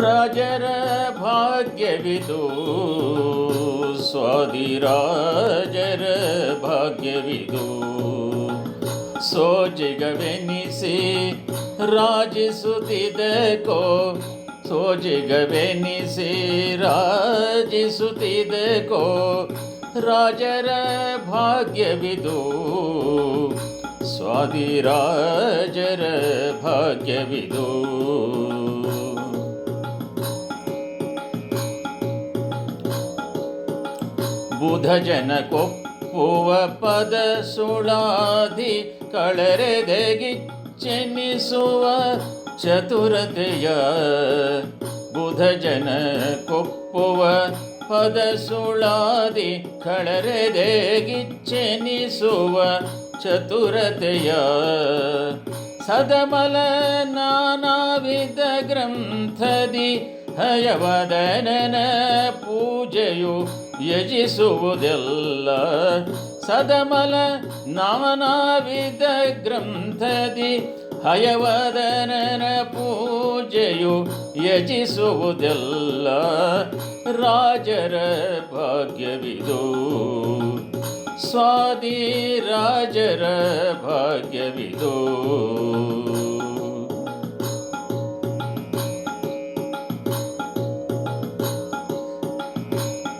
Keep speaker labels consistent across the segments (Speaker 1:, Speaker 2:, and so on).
Speaker 1: ರಾಜರ ಭಾಗ್ಯವಿದು ಸ್ವಾದಿರಾಜರ ಭಾಗ್ಯವಿದು ಸೋಜಿಗವೆನಿಸಿ ರಾಜಿಸುತ್ತಿದ್ದಕೋ ಸೋಜಿಗವೆನಿಸಿ ರಾಜಿಸುತ್ತಿದ್ದಕೋ ರಾಜರ ಭಾಗ್ಯವಿದು ಸ್ವಾದಿರಾಜರ ಭಾಗ್ಯವಿದು ಬುಧ ಜನ ಕೊಪ್ಪುವ ಪದ ಸುಳಾದಿ ಕಳರೆದೆಗಿಚ್ಚೆನಿಸುವ ಚತುರತೆಯ ಬುಧ ಜನ ಕೊಪ್ಪುವ ಪದ ಸುಳಾದಿ ಕಳರೆದೆಗಿಚ್ಚೆನಿಸುವ ಚತುರತೆಯ ಸದಮಲ ನಾನಾವಿಧ ಗ್ರಂಥದಿ ಹಯವದನನ ಪೂಜೆಯು ಯಜಿಸುವುದೆಲ್ಲ ಸದಮಲ ನಾನಾವಿಧ ಗ್ರಂಥದಿ ಹಯವದನನ ಪೂಜೆಯು ಯಜಿಸುವುದೆಲ್ಲ ರಾಜರ ಭಾಗ್ಯವಿದು. ಸ್ವಾದಿ ರಾಜರ ಭಾಗ್ಯವಿದು.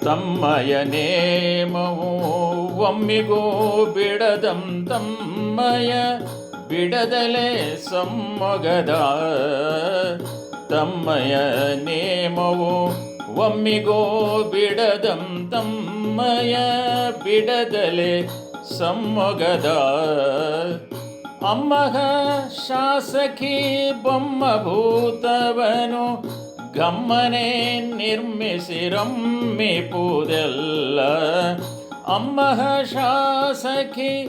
Speaker 1: ತಮ್ಮಯ ನೇಮವು ಒಮ್ಮಿಗೂ ಬಿಡದಂ ತಮ್ಮಯ, ಬಿಡದಲೆ ಸಮ್ಮಗದ. ತಮ್ಮಯ ನೇಮವು ಒಮ್ಮಿಗೋ ಬಿಡದಂ ತಮ್ಮಯ, ಬಿಡದಲೆ ಸಮ್ಮಗದ. ಅಮ್ಮಗ ಶಾಸಕಿ ಬೊಮ್ಮ ಭೂತವನು ಗಮ್ಮನೆ ನಿರ್ಮಿಸಿರಮ್ಮಿಪುದೆಲ್ಲ ಅಮ್ಮಹ ಶಾಸಕಿ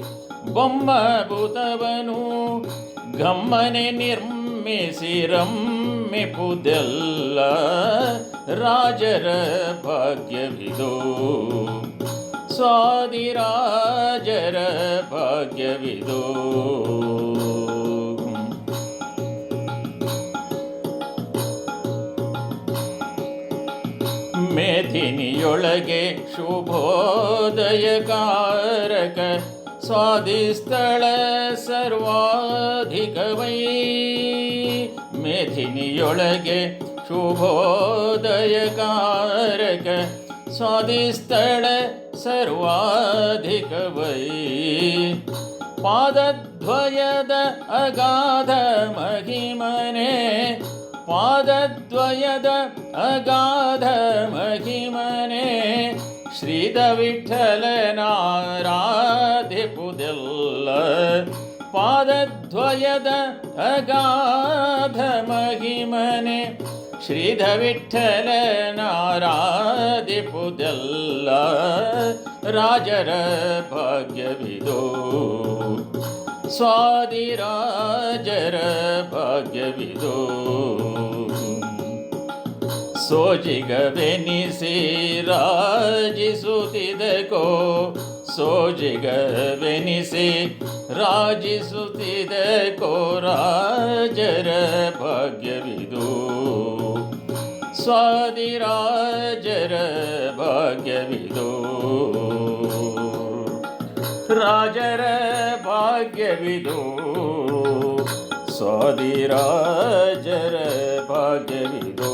Speaker 1: ಬೊಮ್ಮ ಭೂತವನು ಗಮ್ಮನೆ ನಿರ್ಮಿಸಿರಮ್ಮಿಪುದೆಲ್ಲ ರಾಜರ ಭಾಗ್ಯವಿದು ಸ್ವಾದಿರಾಜರ ಭಾಗ್ಯವಿದು. ಮೇಧಿನಿಯೊಳಗೆ ಶುಭೋದಯಕಾರಕ ಸ್ವಾದಿಸ್ಥಳ ಸರ್ವಾಧಿಕವೈ ಮೇಧಿನಿಯೊಳಗೆ ಶುಭೋದಯಕಾರಕ ಸ್ವಾದಿಸ್ಥಳ ಸರ್ವಾಧಿಕವೈ ಪಾದದ್ವಯದ ಅಗಾಧ ಮಹಿಮನೆ ಪಾದದ್ವಯದ ಅಗಾಧ ಮಹಿಮನೆ ಶ್ರೀದ ವಿಠಲನಾರಾಧಿಪುದೆಲ್ಲ ಪಾದದ್ವಯದ ಅಗಾಧ ಮಹಿಮನೆ ಶ್ರೀಧ ವಿಠಲನಾರಾಧಿಪುದೆಲ್ಲ ರಾಜರ ಭಾಗ್ಯವಿದೋ. ಸ್ವಾದಿರಾಜರ ಭಾಗ್ಯವಿದು. ಸೋಜಿಗವೆನಿಸಿ ರಾಜಿಸುತ್ತಿದಕೋ ಸೋಜಿಗವೆನಿಸಿ ರಾಜಿಸುತ್ತಿದಕೋ ರಾಜರ ಭಾಗ್ಯವಿದು ಸ್ವಾದಿರಾಜರ ಭಾಗ್ಯವಿದು ರಾಜರ ಭಾಗ್ಯವಿದು ಸ್ವಾದಿರಾಜರ ಭಾಗ್ಯವಿದು